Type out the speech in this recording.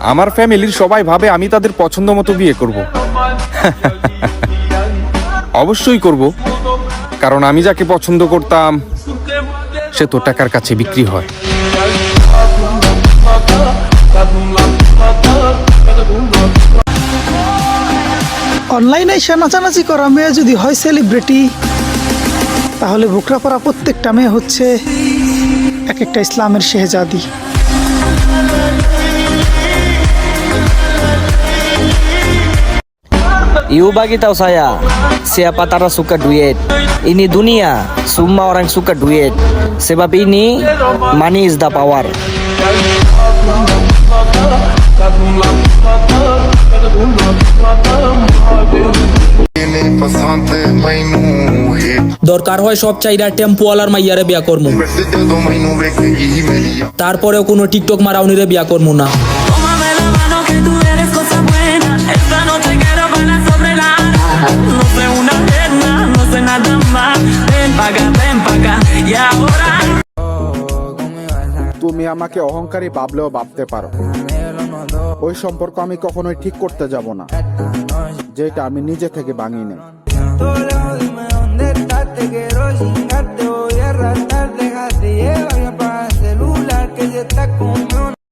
আমার ফ্যামিলির সবাই ভাবে আমি তাদের পছন্দ মতো বিয়ে করব। অবশ্যই করব। কারণ আমি যাকে পছন্দ করতাম, সে তো টাকার কাছে বিক্রি হয়। অনলাইনে এসে নাচানাচি করা মেয়ে যদি হয় সেলিব্রিটি তাহলে বুকরা পরা প্রত্যেকটা মেয়ে হচ্ছে এক একটা ইসলামের শেহজাদি। Iuba kita saya. Siapa tara suka duit? Ini dunia, semua orang suka duit. Sebab ini money is the power. দরকার হয় সব চাইরা টেম্পুওয়ালার মাইয়ারে বিয়া করমু তারপরেও কোনো টিকটক মারাউনিরে বিয়া করমু না তুমি আমাকে অহংকারী ভাবলেও ভাবতে পারো। ওই সম্পর্ক আমি কখনোই ঠিক করতে যাব না, যেটা আমি নিজে থেকে ভাঙি